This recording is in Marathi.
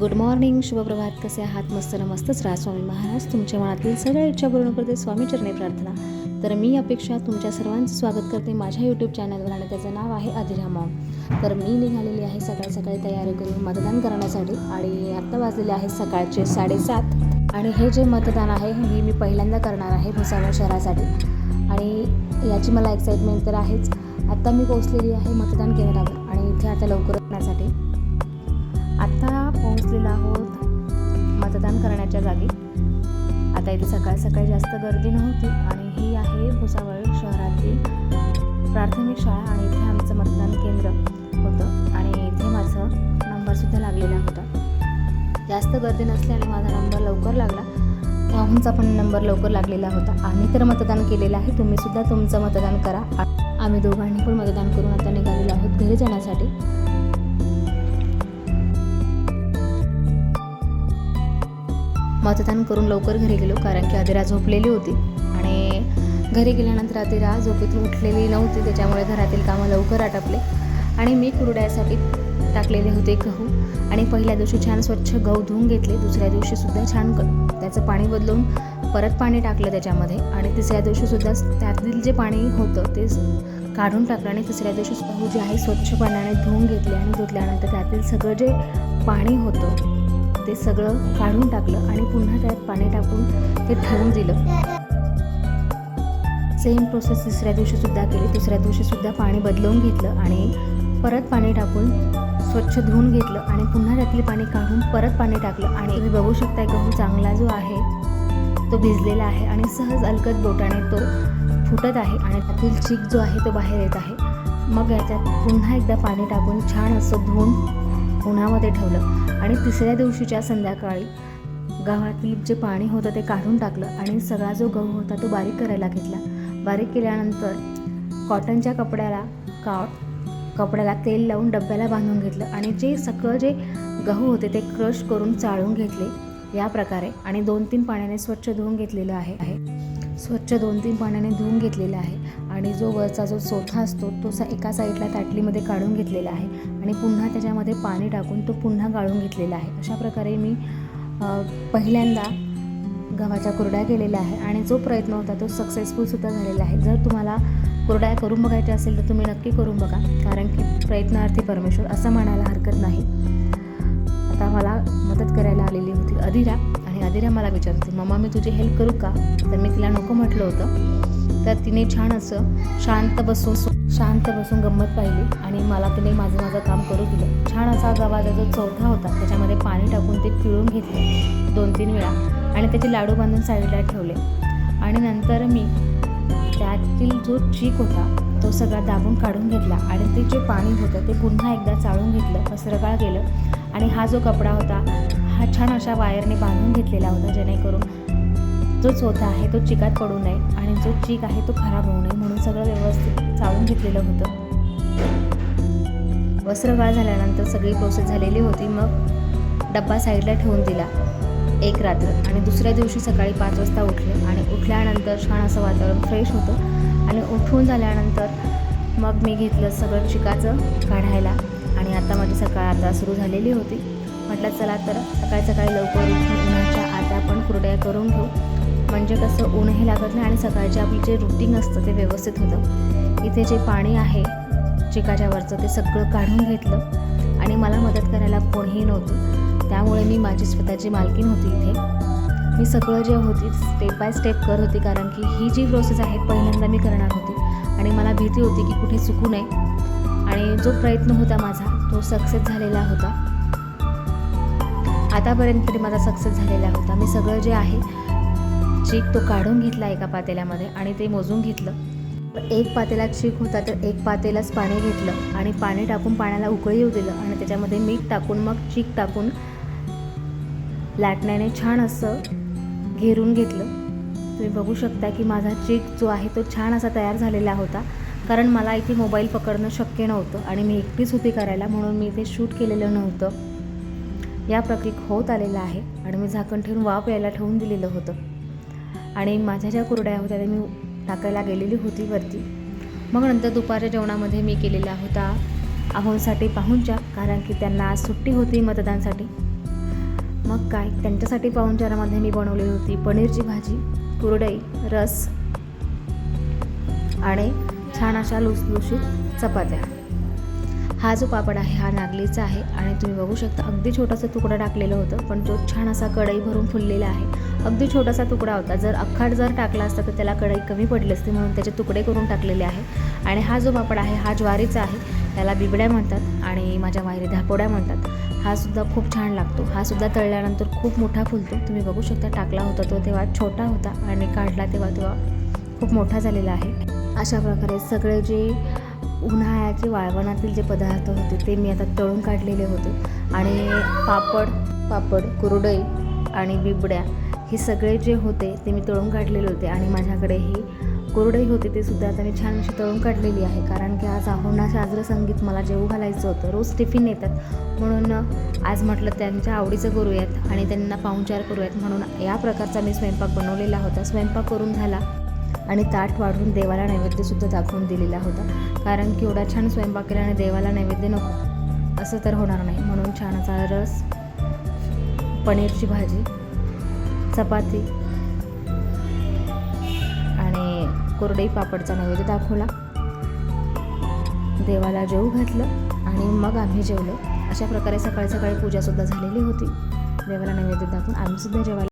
Good morning शुभप्रभात. कसे आहात? मस्त नमस्तच राहा. स्वामी महाराज तुमच्या मनातील सगळ्या इच्छा पूर्ण करते. स्वामी चरणी प्रार्थना. तर मी अपेक्षा तुमच्या सर्वांचं स्वागत करते माझ्या यूट्यूब चॅनलवर आणि त्याचं नाव आहे अधिरा मॉम. तर मी निघालेली आहे सकाळी सकाळी तयारी करून मतदान करण्यासाठी आणि आत्ता वाजलेले आहे सकाळचे साडेसात. आणि हे जे मतदान आहे हे मी पहिल्यांदा करणार आहे भुसावळ शहरासाठी. आणि याची मला एक्साइटमेंट तर आहेच. आत्ता मी पोहोचलेली आहे मतदान केंद्रावर आणि इथे आता लवकर करण्यासाठी आत्ता पोहोचलेलो आहोत. मतदान करण्याच्या जागी. आता इथे सकाळ सकाळी जास्त गर्दी नव्हती आणि ही आहे भुसावळ शहरातील प्राथमिक शाळा आणि इथे आमचं मतदान केंद्र होतं आणि इथे माझं नंबरसुद्धा लागलेला होता. जास्त गर्दी नसल्याने माझा नंबर लवकर लागला त्याहूनचा पण नंबर लवकर लागलेला होता. आम्ही तर मतदान केलेलं आहे तुम्हीसुद्धा तुमचं मतदान करा. आम्ही दोघांनी पण मतदान करून आता निघालेलो आहोत घरी जाण्यासाठी. मतदान करून लवकर घरी गेलो कारण की आदिरा झोपलेली होती. आणि घरी गेल्यानंतर आदिरा झोपेतून उठलेली नव्हती त्याच्यामुळे घरातील कामं लवकर आटपले. आणि मी कुरड्यासाठी टाकलेले होते गहू. आणि पहिल्या दिवशी छान स्वच्छ गहू धुवून घेतले दुसऱ्या दिवशीसुद्धा छान त्याचं पाणी बदलून परत पाणी टाकलं त्याच्यामध्ये. आणि तिसऱ्या दिवशीसुद्धा त्यातील जे पाणी होतं ते काढून टाकलं आणि तिसऱ्या दिवशी गहू जे आहे स्वच्छ पाण्याने धुवून घेतले आणि धुतल्यानंतर त्यातील सगळं जे पाणी होतं ते सगळं काढून टाकलं आणि पुन्हा त्यात पाणी टाकून ते ठेवून दिलं. सेम प्रोसेस तिसऱ्या दिवशी सुद्धा केली. दुसऱ्या दिवशी सुद्धा पाणी बदलवून घेतलं आणि परत पाणी टाकून स्वच्छ धुवून घेतलं आणि पुन्हा त्यातले पाणी काढून परत पाणी टाकलं. आणि तुम्ही बघू शकताय गहू चांगला जो आहे तो भिजलेला आहे आणि सहज अलगद बोटाने तो फुटत आहे आणि त्यातील चीक जो आहे तो बाहेर येत आहे. मग याच्यात पुन्हा एकदा पाणी टाकून छान असं धुवून उन्हामध्ये ठेवलं. आणि तिसऱ्या दिवशीच्या संध्याकाळी गव्हातील जे पाणी होतं ते काढून टाकलं आणि सगळा जो गहू होता तो बारीक करायला घेतला. बारीक केल्यानंतर कॉटनच्या कपड्याला का कपड्याला तेल लावून डब्याला बांधून घेतलं आणि जे सगळं जे गहू होते ते क्रश करून चाळून घेतले या प्रकारे आणि दोन तीन पाण्याने स्वच्छ धुवून घेतलेलं आहे आहे. स्वच्छ दोन तीन पाण्याने धुवून घेतलेला आहे आणि जो वरचा जो चोथा असतो तो सा एका साईडला ताटलीमध्ये काढून घेतलेला आहे आणि पुन्हा त्याच्यामध्ये पाणी टाकून तो पुन्हा गाळून घेतलेला आहे. अशा प्रकारे मी पहिल्यांदा गव्हाच्या कुरड्या केलेल्या आहे आणि जो प्रयत्न होता तो सक्सेसफुलसुद्धा झालेला आहे. जर तुम्हाला कुरड्या करून बघायच्या असेल तर तुम्ही नक्की करून बघा कारण की प्रयत्नार्थी परमेश्वर असं म्हणायला हरकत नाही. आता मला मदत करायला आलेली होती अधिरा. आणि अधिरा मला विचारते मम्मा मी तुझी हेल्प करू का? तर मी तिला नको म्हटलं होतं. तर तिने छान असं शांत बसून शांत बसून गंमत पाहिली आणि मला तिने माझं माझं काम करू दिलं. छान असा गव्हाचा जो चौथा होता त्याच्यामध्ये पाणी टाकून ते पिळून घेतले दोन तीन वेळा आणि त्याचे लाडू बांधून साईडला ठेवले. आणि नंतर मी त्यातील जो चीक होता तो सगळा दाबून काढून घेतला आणि ते जे पाणी होतं ते पुन्हा एकदा चाळून घेतलं पसरगाळ केलं. आणि हा जो कपडा होता हा छान अशा वायरने बांधून घेतलेला होता जेणेकरून जो चोथा आहे तो चिकात पडू नये आणि जो चीक आहे तो खराब होऊ नये म्हणून सगळं व्यवस्थित चाळून घेतलेलं होतं. वस्त्रगाळ झाल्यानंतर सगळी प्रोसेस झालेली होती. मग डब्बा साईडला ठेवून दिला एक रात्र आणि दुसऱ्या दिवशी सकाळी पाच वाजता उठले आणि उठल्यानंतर छान असं वातावरण फ्रेश होतं आणि उठून झाल्यानंतर मग मी घेतलं सगळं चिकाचं काढायला आणि आता माझी सकाळ आता सुरू झालेली होती. म्हटलं चला तर सकाळी सकाळी लवकर उठून उन्हाच्या आता आपण कुरड्या करून घेऊ. म्हणजे कसं ऊनही लागत नाही आणि सकाळचे आपलं जे रुटीन असतं ते व्यवस्थित होतं. इथे जे पाणी आहे चिकाच्यावरचं ते सगळं काढून घेतलं आणि मला मदत करायला कोणीही नव्हतं. त्यामुळे मी माझी स्वतःची मालकीन होती इथे. मी सगळं जे होती स्टेप बाय स्टेप करत होती कारण की ही जी प्रोसेस आहे पहिल्यांदा मी करणार होती. आणि मला भीती होती की कुठे चुकू नये. आणि जो प्रयत्न होता माझा तो सक्सेस झालेला होता. आतापर्यंत तरी माझा सक्सेस झालेला होता. मी सगळं जे आहे चीक तो काढून घेतला एका पातेल्यामध्ये आणि ते मोजून घेतलं. एक पातेला चीक होता तर एक पातेलाच पाणी घेतलं आणि पाणी टाकून पाण्याला उकळी येऊ दिलं आणि त्याच्यामध्ये मीठ टाकून मग चीक टाकून लाटण्याने छान असं घेरून घेतलं. तुम्ही बघू शकता की माझा चीक जो आहे तो छान असा तयार झालेला होता. कारण मला इथे मोबाईल पकडणं शक्य नव्हतं आणि मी एकटीच होती करायला म्हणून मी इथे शूट केलेलं नव्हतं. या प्रक्रिक होत आलेलं आहे आणि मी झाकण ठेवून वाफ यायला ठेवून दिलेलं होतं. आणि माझ्या ज्या कुरड्या होत्या त्या मी टाकायला गेलेली होती वरती. मग नंतर दुपारच्या जेवणामध्ये मी केलेला होता. आहोंसाठी पाहुणच्या कारण की त्यांना आज सुट्टी होती मतदानसाठी. मग काय त्यांच्यासाठी पाहुणचारामध्ये मी बनवलेली होती पनीरची भाजी कुरडई रस आणि छान अशा लुसलुशीत चपात्या. हा जो पापड आहे हा नागलीचा आहे आणि तुम्ही बघू शकता अगदी छोटासा तुकडा टाकलेलं होतं पण तो छान असा कढई भरून फुललेला आहे. अगदी छोटासा तुकडा होता. जर अख्खाट जर टाकला असता तर त्याला कढई कमी पडली असती म्हणून त्याचे तुकडे करून टाकलेले आहे. आणि हा जो पापड आहे हा ज्वारीचा आहे त्याला बिबड्या म्हणतात आणि माझ्या माहेरी धापोड्या म्हणतात. हा सुद्धा खूप छान लागतो. हा सुद्धा तळल्यानंतर खूप मोठा फुलतो. तुम्ही बघू शकता टाकला होता तो तेव्हा छोटा होता आणि काढला तेव्हा तेव्हा खूप मोठा झालेला आहे. अशा प्रकारे सगळे जे उन्हाळ्याचे वाळवणातील जे पदार्थ होते ते मी आता तळून काढलेले होते. आणि पापड पापड कुरडई आणि बिबड्या हे सगळे जे होते ते मी तळून काढलेले होते. आणि माझ्याकडे ही कुरडई होती ते सुद्धा आता मी छान अशी तळून काढलेली आहे. कारण की आज आहोना साजरं संगीत मला जेवू घालायचं होतं. रोज टिफिन येतात. म्हणून आज म्हटलं त्यांच्या आवडीचं करूयात आणि त्यांना पाहुणचार करूयात. म्हणून या प्रकारचा मी स्वयंपाक बनवलेला होता. स्वयंपाक करून झाला. आणि ताट वाढून देवाला नैवेद्यसुद्धा दाखवून दिलेला होता. कारण की एवढा छान स्वयंपाक केल्याने देवाला नैवेद्य नको. असं तर होणार नाही. म्हणून छान असा रस पनीरची भाजी चपाती आणि कोरडई पापडचा नैवेद्य दाखवला. देवाला जेवू घातलं आणि मग आम्ही जेवलो. अशा प्रकारे सकाळी सकाळी पूजासुद्धा झालेली होती. देवाला नैवेद्य दाखवून आम्हीसुद्धा जेवायला